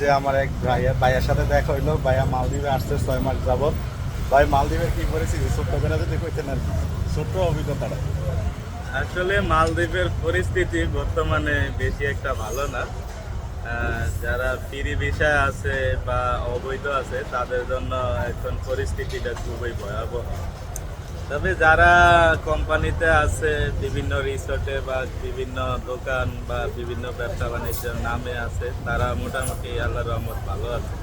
যে আমার এক ভাইয়া, ভাইয়ের সাথে দেখা হইল। ভাইয়া মালদ্বীপে আসছে ছয় মাস যাবত ভাই মালদ্বীপের কি পরিস্থিতি ছোট্ট করে যদি কইতেন আর। ছোট্ট অভিজ্ঞতাটা। আসলে মালদ্বীপের পরিস্থিতি বর্তমানে বেশি একটা ভালো না। যারা ফিরি বিষয় আছে বা অবৈধ আছে, তাদের জন্য এখন পরিস্থিতিটা খুবই ভয়াবহ। তবে যারা কোম্পানিতে আছে বিভিন্ন রিসোর্টে বা বিভিন্ন দোকান বা বিভিন্ন ব্যবসা বাণিজ্যের নামে আছে তারা মোটামুটি আল্লাহ রহমত ভালো আছে।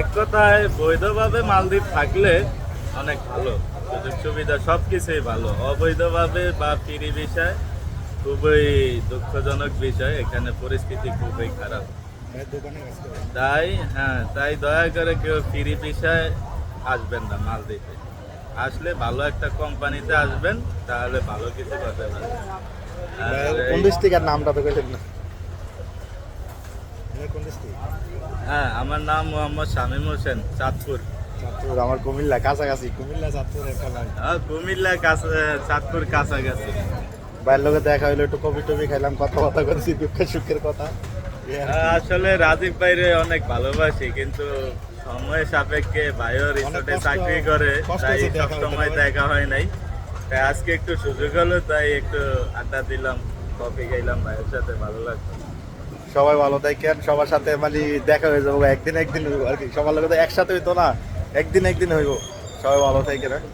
এক কথায় বৈধভাবে মালদ্বীপ থাকলে অনেক ভালো। সুযোগ সুবিধা সব কিছুই ভালো। অবৈধভাবে বা ফিরি বিষয় খুবই দুঃখজনক বিষয়। এখানে পরিস্থিতি খুবই খারাপ। তাই হ্যাঁ তাই দয়া করে কেউ ফিরি বিষয় আসবেন না মালদ্বীপে। আসলে ভালো একটা কোম্পানিতে আসবেন তাহলে ভালো কিছু আর কোন ডিস্ট্রিক্টের নামটা তো কইলেন না। কোন ডিস্ট্রিক্ট? হ্যাঁ আমার নাম মোহাম্মদ শামীম হোসেন চাঁদপুর। চাঁদপুর আমার কুমিল্লা কাছাকাছি। কুমিল্লা চাঁদপুর একটা হ্যাঁ, কুমিল্লা কাছা চাঁদপুর কাছাকাছি। ভাইয়ের লোকে দেখা হইল একটু কফি টফি খাইলাম কথা কথা করছি দুঃখের সুখের কথা। আসলে রাজীব ভাইরে অনেক ভালোবাসি কিন্তু সময় সাপেক্ষে ভাইও রিসোর্টে চাকরি করে তাই হয়েছে দেখা সব সময় দেখা হয় নাই। তাই আজকে একটু সুযোগ হলো তাই একটু আড্ডা দিলাম কফি খাইলাম ভাইয়ের সাথে ভালো লাগতো সবাই ভালো থাকেন সবার সাথে মানে দেখা হয়ে যাব একদিন একদিন হইবো আর কি। সবার লোকে তো একসাথে হইতো না একদিন একদিন হইবো। সবাই ভালো হ্যাঁ?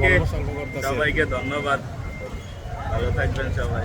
গল্প সল্প করতেছি। সবাইকে ধন্যবাদ। ভালো থাকবেন সবাই।